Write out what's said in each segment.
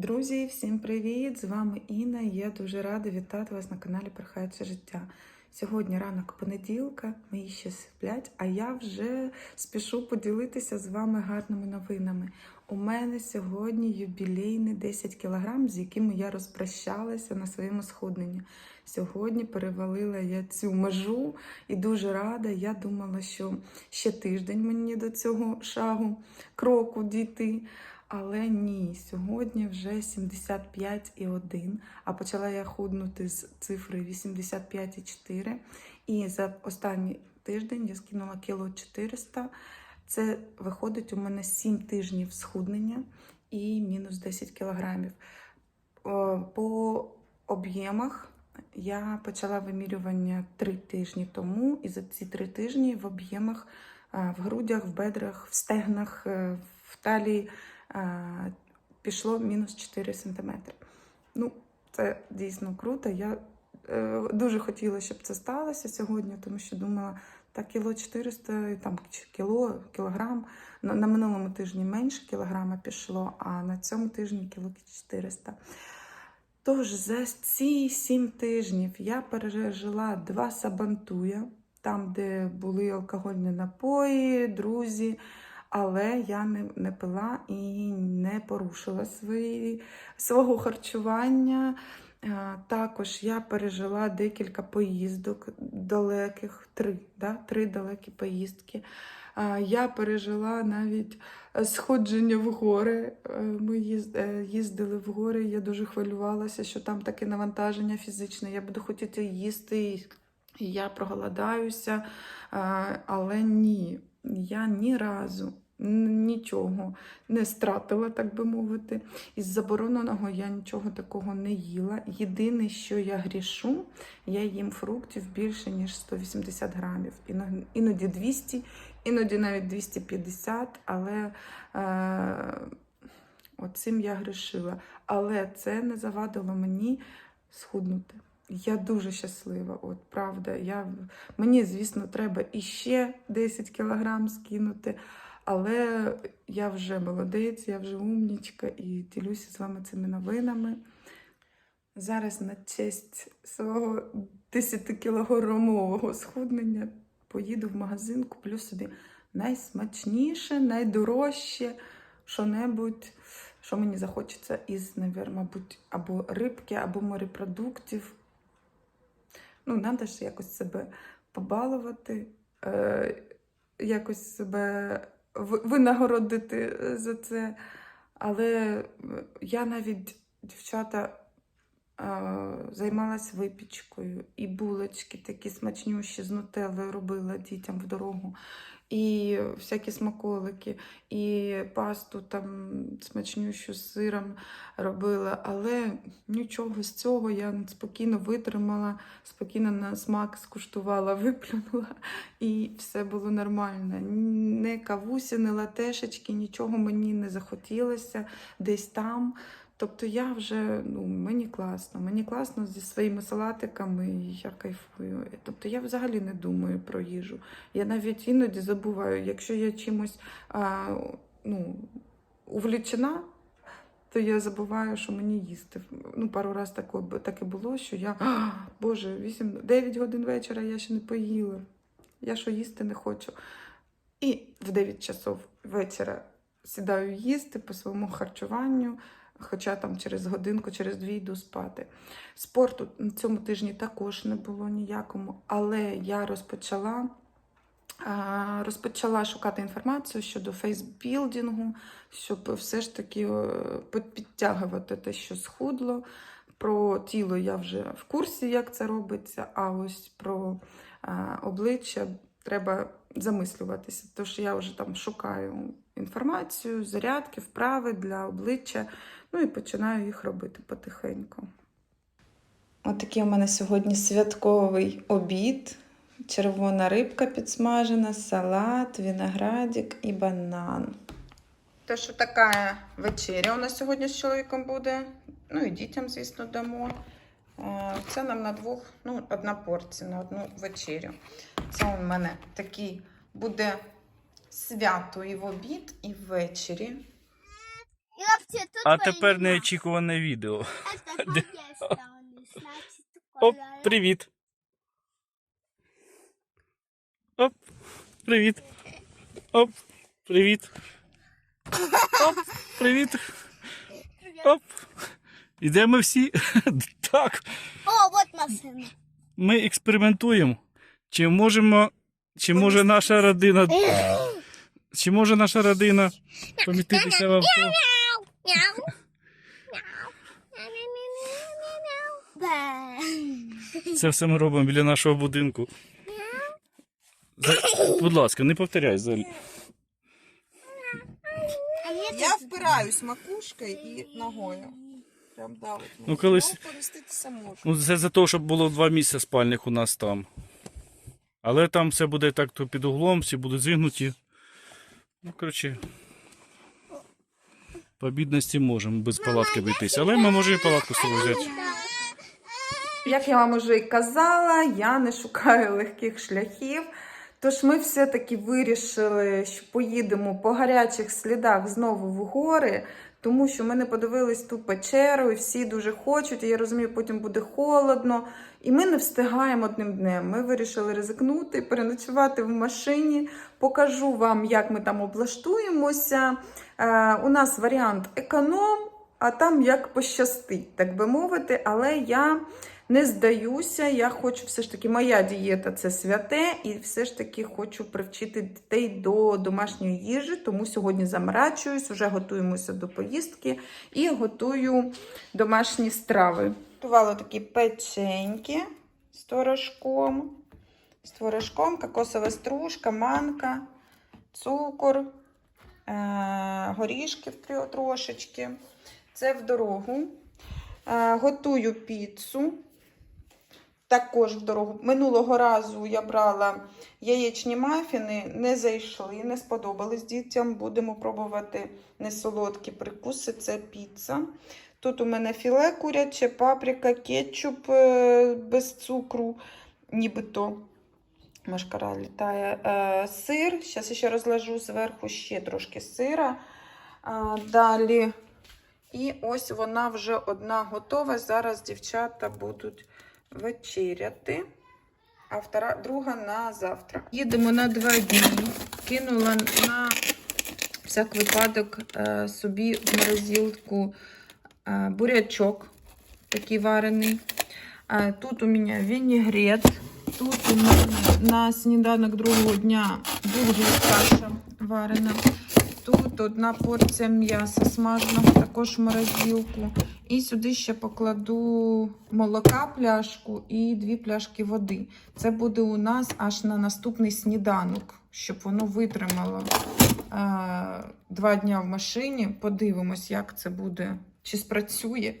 Друзі, всім привіт! З вами Інна. Я дуже рада вітати вас на каналі Прохаюче життя. Сьогодні ранок понеділка, мої ще сплять, а я вже спішу поділитися з вами гарними новинами. У мене сьогодні юбілейний 10 кг, з якими я розпрощалася на своєму схудненні. Сьогодні перевалила я цю межу і дуже рада. Я думала, що ще тиждень мені до цього шагу кроку дійти. Але ні, сьогодні вже 75,1, а почала я худнути з цифри 85,4. І за останній тиждень я скинула кіло 400. Це виходить у мене 7 тижнів схуднення і мінус 10 кілограмів. По об'ємах я почала вимірювання 3 тижні тому, і за ці 3 тижні в об'ємах в грудях, в бедрах, в стегнах, е, в талії е, пішло мінус 4 см. Ну, це дійсно круто. Я е, дуже хотіла, щоб це сталося сьогодні, тому що думала, так, кіло 400, там кіло, кілограм. На, на минулому тижні менше кілограма пішло, а на цьому тижні кіло 400. Тож за ці сім тижнів я пережила два сабантуя, там, де були алкогольні напої, друзі. Але я не, не пила і не порушила свої, свого харчування. Також я пережила декілька поїздок далеких, три, да? три далекі поїздки. Я пережила навіть е, сходження в гори. Е, Ми е, їздили в гори. Я дуже хвилювалася, що там таке навантаження фізичне. Я буду хотіти їсти, і я проголодаюся. Але ні, я ні разу нічого не стратила, так би мовити. Із забороненого я нічого такого не їла. Єдине, що я грішу, я їм фруктів більше, ніж 180 грамів. Іноді 200, іноді навіть 250, але е, оцим я грішила. Але це не завадило мені схуднути. Я дуже щаслива, от правда. Я, мені, звісно, треба іще 10 кілограм скинути, але я вже молодець, я вже умнічка і ділюся з вами цими новинами. Зараз на честь свого 10-кілограмового схуднення поїду в магазин, куплю собі найсмачніше, найдорожче, що-небудь, що мені захочеться із, навер, мабуть, або рибки, або морепродуктів. Ну, треба ж якось себе побалувати, е, якось себе винагородити за це. Але е, я навіть, дівчата, е, займалась випічкою, і булочки такі смачнющі з нутеллою робила дітям в дорогу, і всякі смаколики, і пасту там смачнющу з сиром робила. Але нічого з цього я спокійно витримала, спокійно на смак скуштувала, виплюнула, і все було нормально. Не кавусі, не латешечки, нічого мені не захотілося десь там. Тобто я вже, ну, мені класно, мені класно зі своїми салатиками, я кайфую. Тобто я взагалі не думаю про їжу. Я навіть іноді забуваю, якщо я чимось а, ну, увлічена, то я забуваю, що мені їсти. Ну, пару разів таке, таке було, що я, «А, Боже, 8, 9 годин вечора я ще не поїла. Я що їсти не хочу. І в 9 часов вечора сідаю їсти по своєму харчуванню, хоча там через годинку, через дві йду спати. Спорту на цьому тижні також не було ніякому, але я розпочала. Розпочала шукати інформацію щодо фейсбілдингу, щоб все ж таки е, підтягувати те, що схудло. Про тіло я вже в курсі, як це робиться, а ось про обличчя треба замислюватися. Тож я вже там шукаю інформацію, зарядки, вправи для обличчя, ну і починаю їх робити потихеньку. Отакий у мене сьогодні святковий обід. Червона рибка підсмажена, салат, виноградик і банан. Те, що така вечеря у нас сьогодні з чоловіком буде. Ну і дітям, звісно, дамо. Е, Це нам на двох, ну, одна порція на одну вечерю. Це у мене такий буде свято і в обід, і ввечері. А тепер неочікуване відео. Оп, привіт. Оп, привіт. Оп, привіт. Оп, привіт. Оп. Ідемо всі. Так. О, от машина. Ми експериментуємо. Чи можемо, чи може наша родина, чи може наша родина поміститися в авто? Мяу. Мяу. Мяу. Бе. Це все ми робимо біля нашого будинку. Будь ласка, не повторяй. Мені Я впираюсь макушкою і ногою. Прям давить. Ну, колись- Ну, поміститися можу. Ну, це за те, щоб було два місця спальних у нас там. Але там все буде так то під углом, всі будуть зігнуті. Ну, коротше. По бідності можемо без палатки обійтись, Але ми можемо і палатку з собою взяти. Як я вам уже і казала, я не шукаю легких шляхів. Тож ми все-таки вирішили, що поїдемо по гарячих слідах знову в гори, тому що ми не подивились ту печеру, і всі дуже хочуть. І я розумію, потім буде холодно. І ми не встигаємо одним днем. Ми вирішили ризикнути, переночувати в машині. Покажу вам, як ми там облаштуємося. Е, у нас варіант економ, а там як пощастить, так би мовити. Але я не здаюся. Я хочу все ж таки, моя дієта це святе, і все ж таки хочу привчити дітей до домашньої їжі. Тому сьогодні заморачуюсь, вже готуємося до поїздки і готую домашні страви. Готувала такі печеньки з творожком, з творожком, кокосова стружка, манка, цукор, е- горішків трошечки. Це в дорогу. Е, Готую піцу. Також в дорогу. Минулого разу я брала яєчні мафіни, не зайшли, не сподобались дітям. Будемо пробувати несолодкі прикуси. Це піца. Тут у мене філе куряче, паприка, кетчуп е, без цукру, нібито. Машкара літає. Е, сир. Зараз ще розложу зверху ще трошки сира. Далі. І ось вона вже одна готова. Зараз дівчата будуть вечеряти, а втора, друга на завтра. Їдемо на два дні. Кинула на всяк випадок е, собі в морозилку е, бурячок такий варений. Е, тут у мене вінігрет. Тут у мене на сніданок другого дня бургер каша варена. Тут одна порція м'яса смаженого, також в морозилку. І сюди ще покладу молока пляшку і дві пляшки води. Це буде у нас аж на наступний сніданок, щоб воно витримало е, два дня в машині. Подивимось, як це буде, чи спрацює.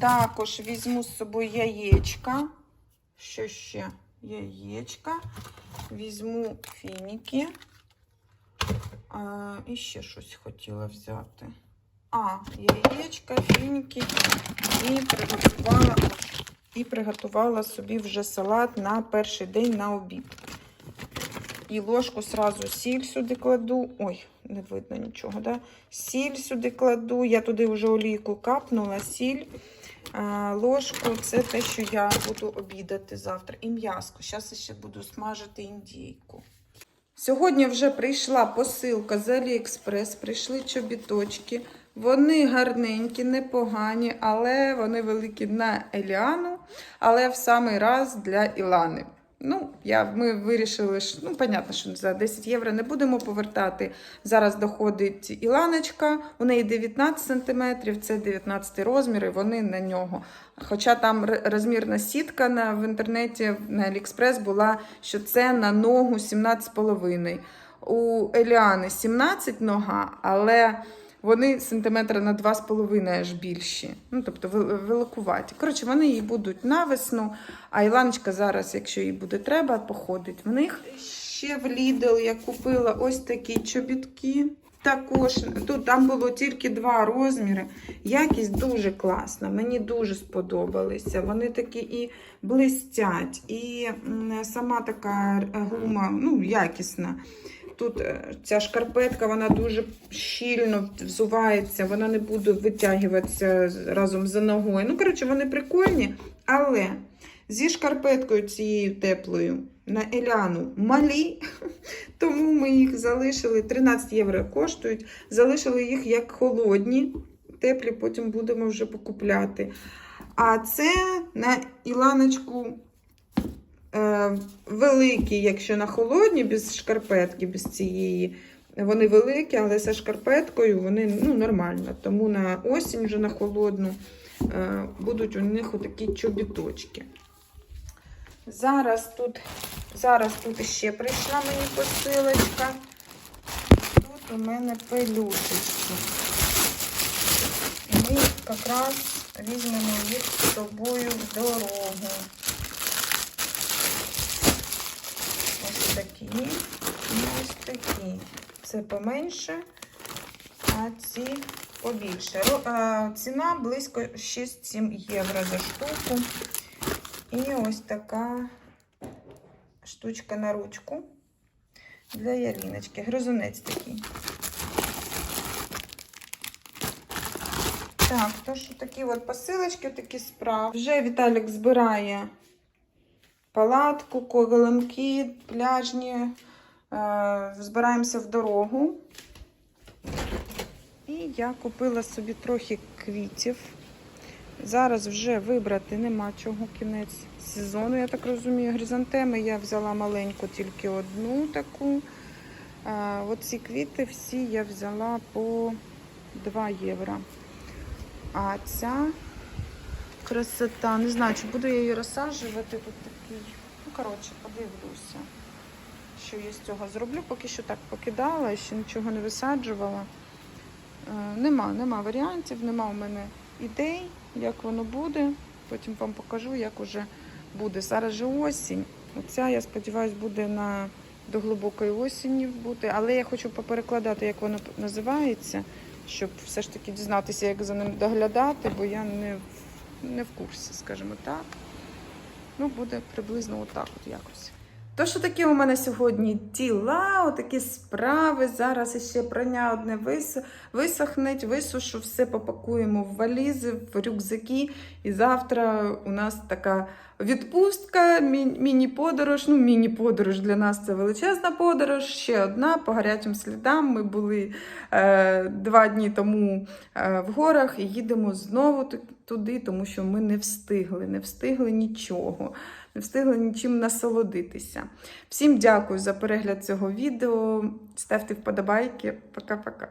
Також візьму з собою яєчка. Що ще? Яєчка. Візьму фініки. А, і ще щось хотіла взяти. А, яєчка, фініки. І приготувала, і приготувала собі вже салат на перший день на обід. І ложку сразу сіль сюди кладу. Ой, не видно нічого, да? Сіль сюди кладу. Я туди вже олійку капнула, сіль. Ложку це те, що я буду обідати завтра. І м'яско. Зараз ще буду смажити індійку. Сьогодні вже прийшла посилка з Аліекспрес, прийшли чобіточки. Вони гарненькі, непогані, але вони великі на Еліану, але в самий раз для Ілани. Ну, я, ми вирішили, що, ну, понятно, що за 10 євро не будемо повертати. Зараз доходить Іланочка, у неї 19 см, це 19 розмір, і вони на нього. Хоча там розмірна сітка на, в інтернеті на Аліекспрес була, що це на ногу 17,5. У Еліани 17 нога, але вони сантиметра на 2,5 аж більші. Ну, тобто великуваті. Коротше, вони їй будуть на весну, а Іланочка зараз, якщо їй буде треба, походить в них. Ще в Lidl я купила ось такі чобітки. Також тут там було тільки два розміри. Якість дуже класна, мені дуже сподобалися. Вони такі і блистять, і сама така е, гума ну, якісна. Тут е, ця шкарпетка, вона дуже щільно взувається, вона не буде витягуватися разом за ногою. Ну, коротше, вони прикольні, але зі шкарпеткою цією теплою на Еляну малі, тому ми їх залишили 13 євро коштують. Залишили їх як холодні, теплі потім будемо вже покупляти. А це на Іланочку великі, якщо на холодні, без шкарпетки, без цієї. Вони великі, але за шкарпеткою вони ну, нормально. Тому на осінь вже на холодну е, будуть у них отакі чобіточки. Зараз тут, зараз тут ще прийшла мені посилочка. Тут у мене пелюшечки. І ми якраз візьмемо їх з собою в дорогу. Ось і ось такі. Це поменше, а ці побільше. Ціна близько 6-7 євро за штуку. І ось така штучка на ручку для яліночки. Гризунець такий. Так, то що такі от посилочки, такі справи. Вже Віталік збирає палатку, килимки пляжні. Е, збираємося в дорогу. І я купила собі трохи квітів. Зараз вже вибрати нема чого кінець сезону, я так розумію. Гризантеми я взяла маленьку, тільки одну таку. А, оці квіти всі я взяла по 2 євро. А ця красота, не знаю, чи буду я її розсаджувати. Тут такий. Ну, коротше, подивлюся, що я з цього зроблю. Поки що так покидала, ще нічого не висаджувала. Е, Нема, нема варіантів, нема у мене ідей, як воно буде. Потім вам покажу, як уже буде. Зараз же осінь. Оця, я сподіваюся, буде на до глибокої осені бути. Але я хочу поперекладати, як воно називається, щоб все ж таки дізнатися, як за ним доглядати, бо я не, не в курсі, скажімо так. Ну, буде приблизно отак от якось. То, що такі у мене сьогодні діла, отакі справи. Зараз іще прання одне вис... висохнеть, висушу, все попакуємо в валізи, в рюкзаки. І завтра у нас така відпустка, міні-подорож. Ну, міні-подорож для нас це величезна подорож. Ще одна по гарячим слідам. Ми були е, два дні тому е, в горах і їдемо знову туди, тому що ми не встигли, не встигли нічого не встигли нічим насолодитися. Всім дякую за перегляд цього відео. Ставте вподобайки. Пока-пока.